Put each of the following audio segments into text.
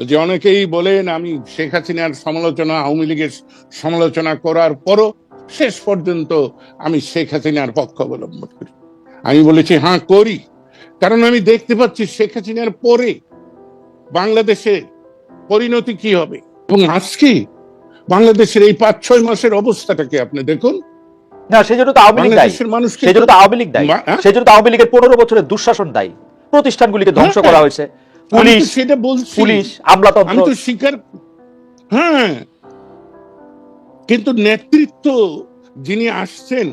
যে অনেকেই বলেন আমি শেখ হাসিনার সমালোচনা আওয়ামী লীগের সমালোচনা করার পরও শেষ পর্যন্ত আমি শেখ হাসিনার পক্ষ অবলম্বন করি। আমি বলেছি হ্যাঁ করি। কারণ আমি দেখতে পাচ্ছি শেখ হাসিনার পরে বাংলাদেশে পরিণতি কি হবে এবং আজকে বাংলাদেশের এই পাঁচ ছয় মাসের অবস্থাটাকে আপনি দেখুন। না সেই জন্য তো আওয়ামী লীগ দায়ী বাংলাদেশের মানুষ সেই জন্য তো আওয়ামী লীগ দায়ী হ্যাঁ? সেই জন্য তো আওয়ামী লীগের পনেরো বছরের দুঃশাসন দায়ী প্রতিষ্ঠানগুলিকে ধ্বংস হ্যাঁ। করা হয়েছে। আমি তো পুলিশ সেটা বলছি। পুলিশ আমি তো স্বীকার হ্যাঁ। কিন্তু নেতৃত্ব যিনি আসছেন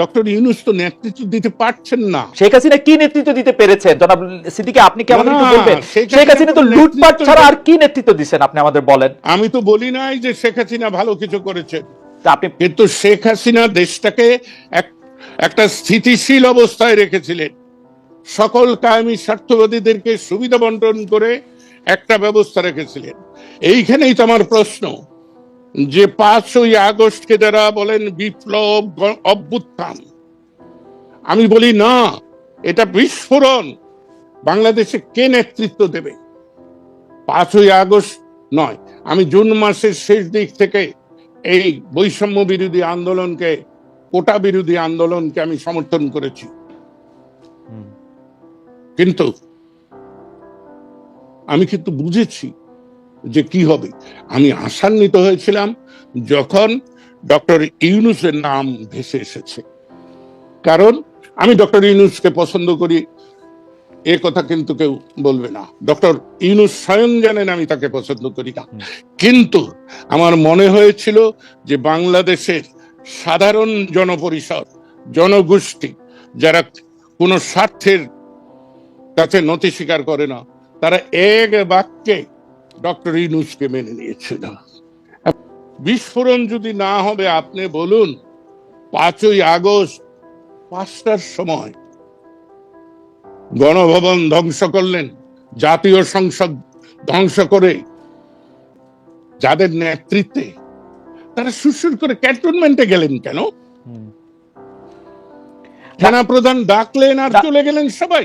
ডক্টর ইউনুস তো নেতৃত্ব দিতে পারছেন না। শেখ হাসিনা কি নেতৃত্ব দিতে পেরেছেন? জনাব সিদ্দিকে আপনি কি আমাদের একটু বলবেন? শেখ হাসিনা তো লুটপাট ছাড়া আর কি নেতৃত্ব দিচ্ছেন আপনি আমাদের বলেন? আমি তো বলি নাই যে শেখ হাসিনা ভালো কিছু করেছে। আপনি কিন্তু শেখ হাসিনা দেশটাকে এক একটা স্থিতিশীল অবস্থায় রেখেছিলেন। সকল কায়েমি স্বার্থবাদীদেরকে সুবিধা বন্টন করে একটা ব্যবস্থা রেখেছিলেন এইখানেই তো আমার প্রশ্ন, যে পাঁচই আগস্টকে যারা বলেন বিপ্লব অভ্যুত্থান, আমি বলি না, এটা বিস্ফোরণ, বাংলাদেশে কে নেতৃত্ব দেবে পাঁচই আগস্ট নয়, আমি জুন মাসের শেষ দিক থেকে এই বৈষম্য বিরোধী আন্দোলনকে, কোটা বিরোধী আন্দোলনকে আমি সমর্থন করেছি। কিন্তু আমি কিন্তু বুঝেছি যে কি হবে। আমি আশান্বিত হয়েছিলাম যখন ডক্টর ইউনুসের নাম ভেসে এসেছে। কারণ আমি ডক্টর ইউনুসকে পছন্দ করি এ কথা কিন্তু কেউ বলবে না। ডক্টর ইউনুস স্বয়ং জানেন আমি তাকে পছন্দ করি না। কিন্তু আমার মনে হয়েছিল যে বাংলাদেশের সাধারণ জনপরিষদ জনগোষ্ঠী যারা কোনো স্বার্থের কাছে নথি স্বীকার করে না। তারা এক বাক্যে ডক্টর ইউনুসকে মেনে নিয়েছিল। বিস্ফোরণ যদি না হবে আপনি বলুন পাঁচই আগস্ট পাঁচটার সময় গণভবন ধ্বংস করলেন জাতীয় সংসদ ধ্বংস করে যাদের নেতৃত্বে তারা সুরসুর করে ক্যান্টনমেন্টে গেলেন কেন। সেনা প্রধান ডাকলেন আর চলে গেলেন সবাই।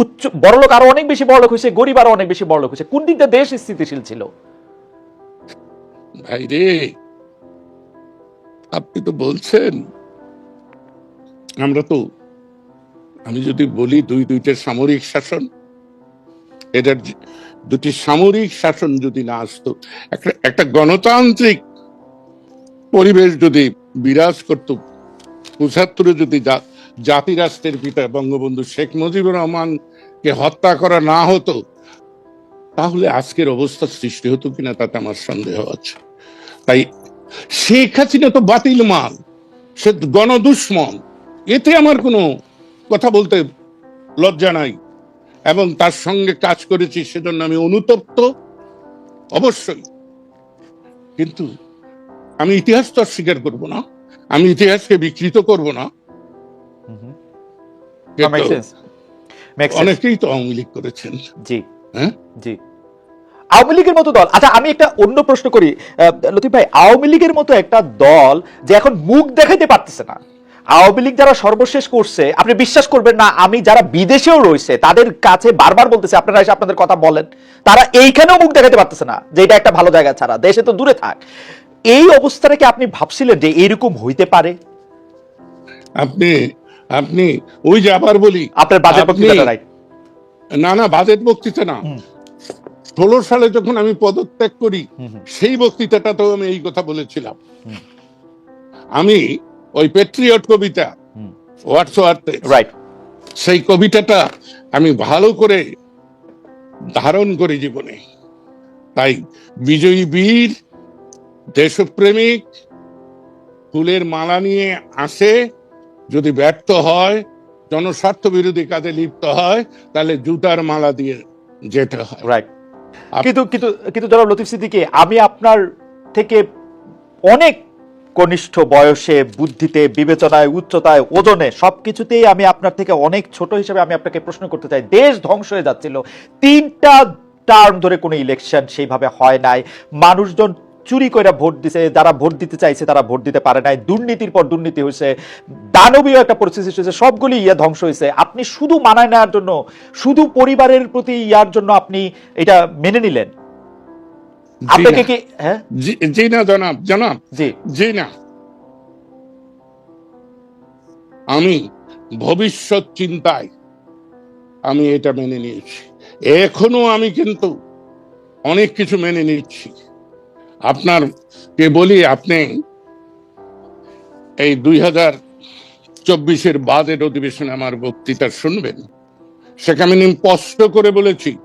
উচ্চ বড়লোক আরও অনেক বেশি বড়লোক হয়েছে, গরিব আরও অনেক বেশি বড়লোক হয়েছে। কোন দিকটা দেশ স্থিতিশীল ছিল? ভাই রে, আপনি তো বলছেন। আমরা তো, আমি যদি বলি দুই দুইটা সামরিক শাসন এটার দুটি সামরিক শাসন যদি না আসতো, একটা একটা গণতান্ত্রিক পরিবেশ যদি বিরাজ করত পঁচাত্তরে যদি জা- জাতি রাষ্ট্রের পিতা বঙ্গবন্ধু শেখ মুজিবুর রহমানকে হত্যা করা না হতো তাহলে আজকের অবস্থা সৃষ্টি হতো কিনা তাতে আমার সন্দেহ আছে। তাই শেখ হাসিনা তো বাতিল মাল সে গণদুশ্মন এতে আমার কোনো কথা বলতে লজ্জা নাই এবং তার সঙ্গে কাজ করেছি সেজন্য আমি অনুতপ্ত অবশ্যই। কিন্তু আমি ইতিহাস তো আর স্বীকার করব না আমি ইতিহাসকে বিকৃত করব না। অনেকেই তো আওয়ামী লীগ করেছেন। জি। হ্যাঁ? জি। আওয়ামী লীগের মতো দল আচ্ছা আমি একটা অন্য প্রশ্ন করি। লতিফ ভাই আওয়ামী লীগের মতো একটা দল যে এখন মুখ দেখাইতে পারতেছে না। আওয়ামী লীগ যারা সর্বশেষ করছে আপনি বিশ্বাস করবেন না আমি যারা বিদেশেও রয়েছে তাদের কাছে বারবার বলতেছে আপনারা এসে আপনাদের কথা বলেন। তারা এইখানেও মুখ দেখাতে পারতেছে না যে এটা একটা ভালো জায়গা ছাড়া দেশে তো দূরে থাক। এই অবস্থাটাকে আপনি ভাবছিলেন যে এইরকম হইতে পারে? আপনি আপনি ওই যে আবার বলি আপনার বাজেট বক্তৃতাটা না না বাজেট বক্তৃতা না। ষোলো সালে যখন আমি পদত্যাগ করি। সেই বক্তৃতাটাতেও আমি এই কথা বলেছিলাম। আমি ওই পেট্রিয়ট কবিতা। হোয়াটসঅ্যাপে রাইট সেই কবিতাটা আমি ভালো করে ধারণ করি জীবনে। তাই বিজয়ী বীর দেশপ্রেমিক ফুলের মালা নিয়ে আসে যদি ব্যর্থ হয় জনস্বার্থ বিরোধী কাজে লিপ্ত হয় তাহলে জুতার মালা দিয়ে যেতে হয়। রাইট কিন্তু কিন্তু কিন্তু জনাব লতিফ সিদ্দিকী আমি আপনার থেকে অনেক কনিষ্ঠ বয়সে বুদ্ধিতে বিবেচনায় উচ্চতায় ওজনে সব কিছুতেই আমি আপনার থেকে অনেক ছোট হিসেবে আমি আপনাকে প্রশ্ন করতে চাই। দেশ ধ্বংস হয়ে যাচ্ছিল। তিনটা টার্ম ধরে কোনো ইলেকশন সেইভাবে হয় নাই। মানুষজন চুরি করে ভোট দিছে যারা ভোট দিতে চাইছে তারা ভোট দিতে পারে নাই। দুর্নীতির পর দুর্নীতি হয়েছে। দানবীয় একটা পরিস্থিতি সৃষ্টি হয়েছে। সবগুলি ইয়া ধ্বংস হয়েছে। আপনি শুধু মানায় নেওয়ার জন্য শুধু পরিবারের প্রতি ইয়ার জন্য আপনি এটা মেনে নিলেন। আপনাকে কি হ্যাঁ? জি না জনাব জনাব। জি। জি না। আমি ভবিষ্যৎ চিন্তায় আমি এটা মেনে নিয়েছি। এখনও আমি কিন্তু অনেক কিছু মেনে নিচ্ছি। আপনার কে বলি, আপনি এই দুই হাজার চব্বিশের বাদের অধিবেশনে আমার বক্তৃতা শুনবেন। সেখানে আমি স্পষ্ট করে বলেছি